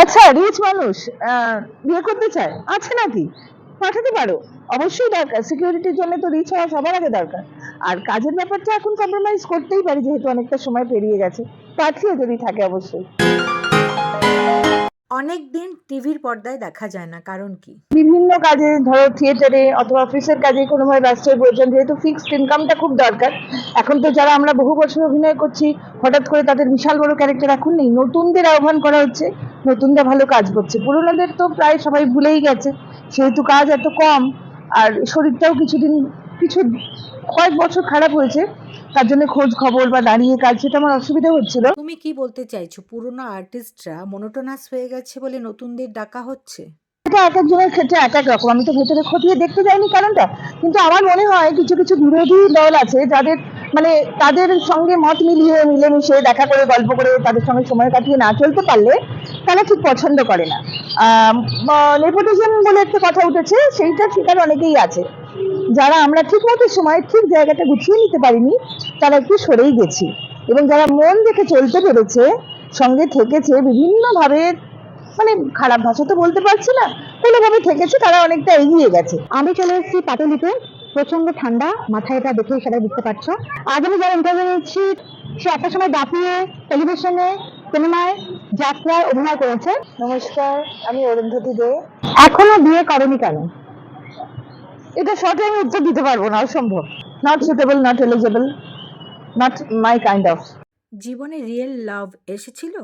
আচ্ছা রিচ মানুষ বিয়ে করতে চায়, আছে নাকি? পাঠাতে পারো। অবশ্যই দরকার সিকিউরিটির জন্য তো রিচ হওয়া সবার আগে দরকার। আর কাজের ব্যাপারটা এখন কম্প্রোমাইজ করতেই পারি, যেহেতু অনেকটা সময় পেরিয়ে গেছে। পাঠিয়ে যদি থাকে অবশ্যই। অনেক দিন টিভির পর্দায় দেখা যায় না, কারণ কি? বিভিন্ন কাজে, ধরো থিয়েটারে অথবা অফিসের কাজে কোনোভাবে ব্যস্ত হয়ে পড়েছেন, যেহেতু ফিক্সড ইনকামটা খুব দরকার। এখন তো যারা আমরা বহু বছর অভিনয় করছি, হঠাৎ করে তাদের বিশাল বড় ক্যারেক্টার এখন নেই। নতুনদের আহ্বান করা হচ্ছে, নতুনরা ভালো কাজ করছে। পুরোনোদের তো প্রায় সবাই ভুলেই গেছে, সেহেতু কাজ এত কম, আর শরীরটাও কিছুদিন কিছু কয়েক বছর খারাপ হয়েছে তার জন্য খোঁজ খবর বা দাঁড়িয়ে কাজ সেটা আমার অসুবিধা হচ্ছিল। তুমি কি বলতে চাইছো? পুরনো আর্টিস্টরা মনোটোনাস হয়ে গেছে বলে নতুনদের ডাকা হচ্ছে? এটা এক একজনের ক্ষেত্রে এক এক রকম। আমি তো ভেতরে খতিয়ে দেখতে যাইনি কারণটা কিন্তু আমার মনে হয় কিছু কিছু বিরোধী দল আছে যাদের মানে তাদের সঙ্গে মত মিলিয়ে মিলেমিশে দেখা করে গল্প করে তাদের সঙ্গে সময় কাটিয়ে না চলতে পারলে তারা ঠিক পছন্দ করে না। নেপোটিজম বলে একটা কথা উঠেছে সেইটা শিকার অনেকেই আছে। যারা আমরা ঠিক মতো সময় ঠিক জায়গাটা গুছিয়ে নিতে পারিনি তারা একটু সরেই গেছি। এবং যারা মন দেখে চলতে পেরেছে সঙ্গে থেকেছে বিভিন্নভাবে মানে খারাপ ভাষা তো বলতে পারছি না কোনোভাবে থেকেছে তারা অনেকটা এগিয়ে গেছে। আমি চলে এসেছি পাটুলিতে প্রচণ্ড ঠান্ডা মাথায় এটা দেখেই সবাই বুঝতে পারছ। আজ আমি যারা ইন্টারভিউ নিচ্ছি সে একটা সময় দাপিয়ে টেলিভিশনে সিনেমায় যাত্রায় অভিনয় করেছে। নমস্কার আমি অরুন্ধতী দে। এখনও বিয়ে করেনি কেন? এটা শর্টে আমি উত্তর দিতে পারব না অসম্ভব। Not suitable not eligible not my kind of জীবনে রিয়েল লাভ এসেছিল?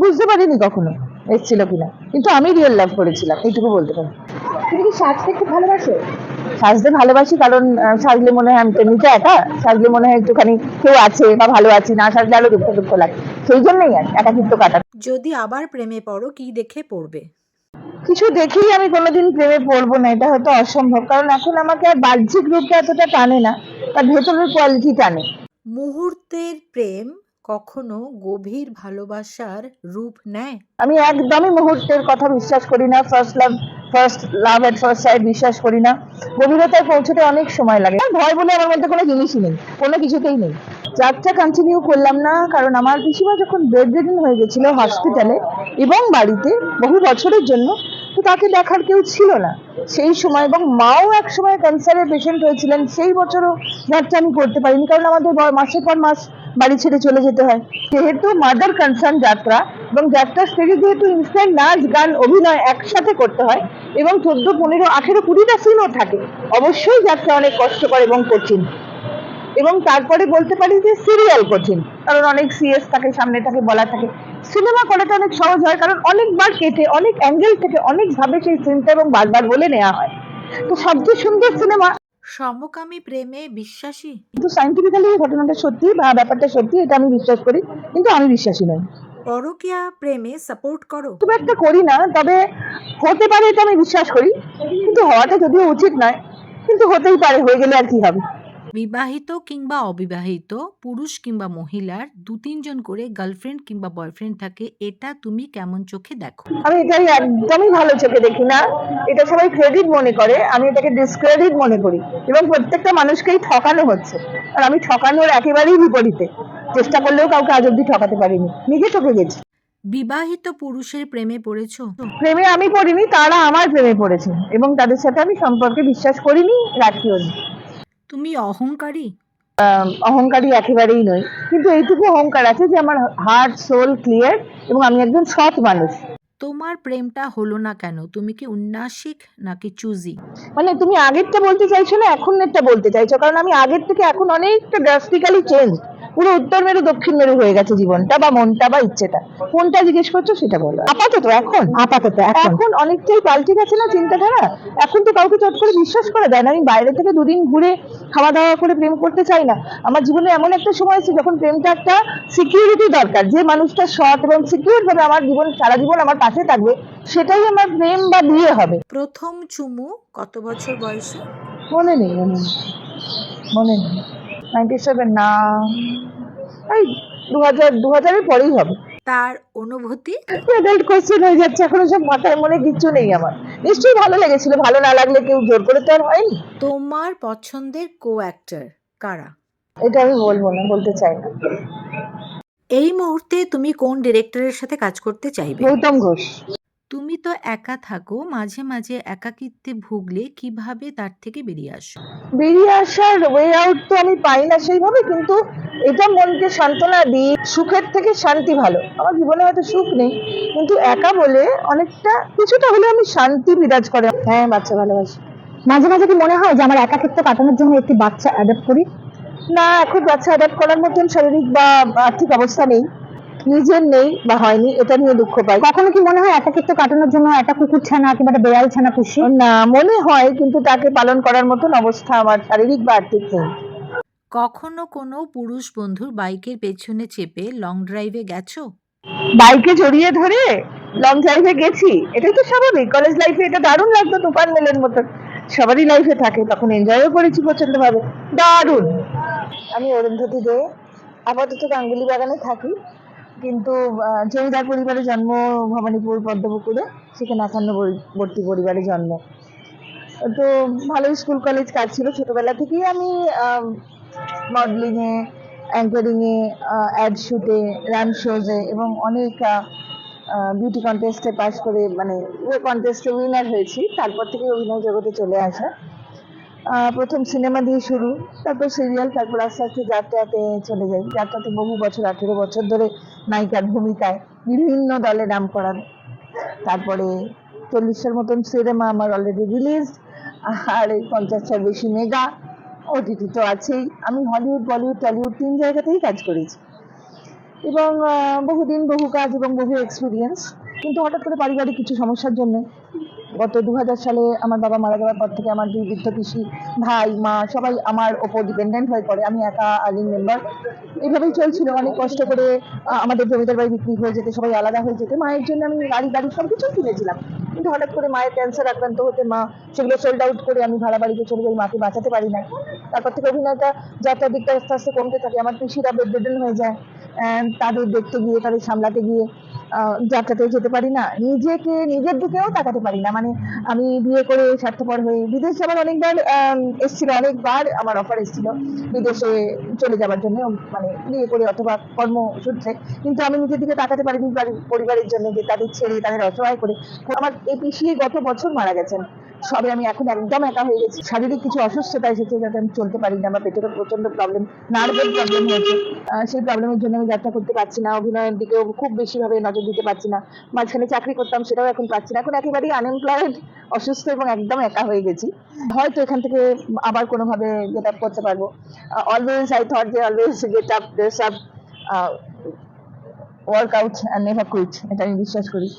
বুঝতে পারিনি কখনো এসেছিল কিনা। কিন্তু আমি রিয়েল লাভ করেছিলাম এইটুকু বলতে পারি। তুমি কি সাজতে খুব ভালোবাসো? সাজতে ভালোবাসি কারণ সাজলে মনে হয় আমি তো নিজে একা সাজলে মনে হয় একটুখানি কেউ আছে বা ভালো আছি না সাজলে আরও দুঃখ দুঃখ লাগে। সেই জন্যই আর একাকিত্ব কাটা যদি আবার প্রেমে পড়ো কি দেখে পড়বে? কিছু দেখেই আমি কোনোদিন প্রেমে পড়ব না এটা হয়তো অসম্ভব। কারণ এখন আমাকে আর বাহ্যিক রূপটা এতটা টানে না তার ভেতরের কোয়ালিটি টানে। মুহূর্তের প্রেম কখনো গভীর ভালোবাসার রূপ নেয়? আমি একদমই মুহূর্তের কথা বিশ্বাস করি না first love first love at first sight বিশ্বাস করি না। গভীরতায় পৌঁছতে অনেক সময় লাগে। ভয় বলে আমার মধ্যে কোনো জিনিসই নেই, কোনো কিছুতেই নেই। যাত্রা কন্টিনিউ করলাম না, কারণ আমার পিসিমা যখন বেড রিডেন হয়ে গেছিল হসপিটালে এবং বাড়িতে বহু বছরের জন্য, তো তাকে দেখার কেউ ছিল না। সেই সময় এবং মাও এক সময় ক্যান্সারের পেশেন্ট হয়েছিলেন, সেই বছরও যাত্রা আমি করতে পারিনি, কারণ আমাদের মাসের পর মাস বাড়ি ছেড়ে চলে যেতে হয়। যেহেতু মাদার কনসার্ন যাত্রা এবং যাত্রা স্টেজে যেহেতু ইনস্ট্যান্ট নাচ, গান, অভিনয় একসাথে করতে হয় এবং চোদ্দ, পনেরো, আঠেরো, কুড়িটা সিনও থাকে, অবশ্যই যাত্রা অনেক কষ্টকর এবং কঠিন। এবং তারপরে বলতে পারি যে সিরিয়াল কঠিন, কারণ অনেক সিএস থাকে, সামনে থাকে, বলা থাকে। সিনেমা করাটা অনেক সহজ হয়, কারণ অনেকবার কেটে, অনেক অ্যাঙ্গেল থেকে অনেকভাবে সেই সিনটা এবং বারবার বলে নেওয়া হয়। তো সবচেয়ে সুন্দর সিনেমা সমকামী প্রেমে বিশ্বাসী? কিন্তু সাইন্টিফিক্যালি ঘটনাটা সত্যি বা ব্যাপারটা সত্যি এটা আমি বিশ্বাস করি কিন্তু আমি বিশ্বাসী নই। পরকিয়া প্রেমে সাপোর্ট করো। খুব একটা করি না তবে হতে পারে এটা আমি বিশ্বাস করি কিন্তু হওয়াটা যদিও উচিত নয় কিন্তু হতেই পারে হয়ে গেলে আর কি হবে? বিবাহিত কিংবা অবিবাহিত পুরুষ কিংবা মহিলার দু তিনজন করে গার্লফ্রেন্ড কিংবা বয়ফ্রেন্ড থাকে এটা তুমি কেমন চোখে দেখো? আমি এটাই একদমই ভালো চোখে দেখি না। এটা সবাই ক্রেডিট মনে করে আমি এটাকে ডিসক্রেডিট মনে করি। এবং প্রত্যেকটা মানুষকেই ঠকানো হচ্ছে। আর আমি ঠকানোর একেবারেই বিপরীতে। চেষ্টা করলেও কাউকে আজ অব্দি ঠকাতে পারিনি। নিজে ঠকে গেছি। বিবাহিত পুরুষের প্রেমে পড়েছো? প্রেমে আমি পড়িনি তারা আমার প্রেমে পড়েছে। এবং তাদের সাথে আমি সম্পর্কে বিশ্বাস করিনি রাখিও নি তুমি অহংকারী? অহংকারী একেবারেই নই। কিন্তু এইটুকু অহংকার আছে যে আমার হার্ট সোল ক্লিয়ার এবং আমি একজন সৎ মানুষ। তোমার প্রেমটা হলো না কেন? তুমি কি উন্নাসিক নাকি চুজি? মানে তুমি আগেরটা বলতে চাইছো না এখনেরটা বলতে চাইছো? কারণ আমি আগের থেকে এখন অনেকটা ড্রাস্টিক্যালি চেঞ্জ পুরো উত্তর মেরু দক্ষিণ মেরু হয়ে গেছে জীবনটা বা মনটা বা ইচ্ছেটা। কোনটা জিজ্ঞেস করছ সেটা বলো। আপাতত এখন? আপাতত এখন। অনেকটাই পাল্টে গেছে না চিন্তাধারা? এখন তো কাউকে চট করে বিশ্বাস করা যায় না। আমি বাইরে থেকে দুদিন ঘুরে খাওয়া দাওয়া করে প্রেম করতে চাই না। আমার জীবনে এমন একটা সময় আছে যখন প্রেমটা একটা সিকিউরিটি দরকার। যে মানুষটা সৎ এবং সিকিউর ভাবে আমার জীবন সারা জীবন আমার পাশে থাকবে সেটাই আমার প্রেম বা বিয়ে হবে। প্রথম চুমু কত বছর বয়সে? মনে নেই মনে নেই মনে নেই। নাইনটি সেভেন না এই দু হাজার দু হাজারের পরেই হবে। তার অনুভূতি? অ্যাডাল্ট কোশ্চেন হয়ে যাচ্ছে এখন সব মাথায় মনে কিচ্ছু নেই আমার। নিশ্চয়ই ভালো লেগেছিল ভালো না লাগলে কেউ জোর করে তো আর হয়নি। তোমার পছন্দের কো অ্যাক্টর কারা? এটা আমি বলব না বলতে চাই না। এই মুহূর্তে তুমি কোন ডিরেক্টরের সাথে কাজ করতে চাইবে? গৌতম ঘোষ। তুমি তো একা থাকো মাঝে মাঝে একাকিত্বে ভুগলে কীভাবে তার থেকে বেরিয়ে আসো? বেরিয়ে আসার ওয়ে আউট তো আমি পাই না সেইভাবে কিন্তু এটা মনকে সান্ত্বনা দিই সুখের থেকে শান্তি ভালো। আমার জীবনে হয়তো সুখ নেই কিন্তু একা বলে অনেকটা কিছুটা হলে আমি শান্তি বিরাজ করে। হ্যাঁ বাচ্চা ভালোবাসি। মাঝে মাঝে কি মনে হয় যে আমার একাকিত্ব কাটানোর জন্য একটি বাচ্চা অ্যাডাপ্ট করি? না এখন বাচ্চা অ্যাডাপ্ট করার মতন শারীরিক বা আর্থিক অবস্থা নেই। নিজের নেই বা হয়নি এটা নিয়ে দুঃখ পাই। কখনো কি মনে হয় একাকিত্ব কাটানোর জন্য একটা কুকুর ছানা কিংবা একটা বেড়াল ছানা খুশি? না মনে হয় কিন্তু তাকে পালন করার মতন অবস্থা আমার শারীরিক বা আর্থিক নেই। কখনো কোনো পুরুষ বন্ধুর বাইকের পেছনে চেপে লং ড্রাইভে গেছো? বাইকে জড়িয়ে ধরে লং ড্রাইভে গেছি এটাই তো স্বাভাবিক। কলেজ লাইফে এটা দারুণ লাগতো তুফান মেলের মতন সবারই লাইফে থাকে, তখন এনজয়ও করেছি প্রচণ্ড ভাবে দারুণ! আমি অরুন্ধতী দে, আপাতত গাঙ্গুলি বাগানে থাকি, কিন্তু জমিদার পরিবারে জন্ম ভবানীপুর পদ্মপুকুরে, সেখানে একান্নবর্তী পরিবারে জন্ম। তো ভালোই স্কুল কলেজ কাজ ছিল ছোটবেলা থেকেই আমি মডেলিং এ অ্যাঙ্কারিং এ অ্যাড শুটে রান শোজে এবং অনেক বিউটি কন্টেস্টে পাস করে মানে কন্টেস্টে উইনার হয়েছি। তারপর থেকে অভিনয় জগতে চলে আসা। প্রথম সিনেমা দিয়ে শুরু, তারপর সিরিয়াল তারপর আস্তে আস্তে যাত্রাতে চলে যাই। যাত্রাতে বহু বছর, আঠেরো বছর ধরে নায়িকার ভূমিকায় বিভিন্ন দলে নাম করান। তারপরে চল্লিশের মতন সিনেমা আমার অলরেডি রিলিজ আর এই পঞ্চাশটার বেশি মেগা ওটিটি তো আছেই। আমি হলিউড বলিউড টলিউড তিন জায়গাতেই কাজ করেছি। এবং বহুদিন বহু কাজ এবং বহু এক্সপিরিয়েন্স কিন্তু হঠাৎ করে পারিবারিক কিছু সমস্যার জন্য গত দু হাজার সালে আমার বাবা মারা যাওয়ার পর থেকে আমার দুই বৃদ্ধ পিসি, ভাই, মা সবাই আমার ওপর ডিপেন্ডেন্ট হয়ে পড়ে। আমি একা আর্নিং মেম্বার এইভাবেই চলছিল। অনেক কষ্ট করে আমাদের জমিদার বাড়ি বিক্রি হয়ে যেতে, সবাই আলাদা হয়ে যেতে। মায়ের জন্য আমি গাড়ি গাড়ি সব কিছুই কিনেছিলাম। কিন্তু হঠাৎ করে মায়ের ক্যান্সার আক্রান্ত হতে মা সেগুলো সোল্ড আউট করে আমি ভাড়া বাড়িতে চলে যাই, মাকে বাঁচাতে পারি না। তারপর থেকে অভিনয়টা যাত্রার দিকটা আস্তে আস্তে কমতে থাকে, আমার পিসিরা বেডেডেন হয়ে যায়। তাদের দেখতে গিয়ে, তাদের সামলাতে গিয়ে যাত্রাতেও যেতে পারি না। নিজেকে, নিজের দিকেও তাকাতে পারি না। মানে আমি বিয়ে করে স্বার্থপর হয়ে বিদেশ যাবার অনেকবার এসেছিল, অনেকবার আমার অফার এসেছিল বিদেশে চলে যাবার জন্য মানে বিয়ে করে অথবা কর্মসূত্রে। কিন্তু আমি নিজের দিকে তাকাতে পারিনি পরিবারের জন্য যে তাদের ছেড়ে, তাদের অসহায় করে। আমার এই পিসিয়ে গত বছর মারা গেছেন। সবে আমি এখন একদম একা হয়ে গেছি। শারীরিক কিছু অসুস্থতা এসেছে যাতে আমি চলতে পারি না, আমার পেটেরও প্রচণ্ড প্রবলেম নার্ভের প্রবলেম হয়েছে। সেই প্রবলেমের জন্য আমি যাত্রা করতে পারছি না, অভিনয়ের দিকেও খুব বেশি ভাবে নজর দিতে পারছি না। মাঝখানে চাকরি করতাম, সেটাও এখন পাচ্ছি না। এখন একেবারেই আনএমপ্লয়েড অসুস্থ এবং একদম একা হয়ে গেছি। হয়তো এখান থেকে আবার কোনোভাবে গেট আপ করতে পারব। অলওয়েজ আই থট যে always get up dress up work out and never quit এটা আমি বিশ্বাস করি।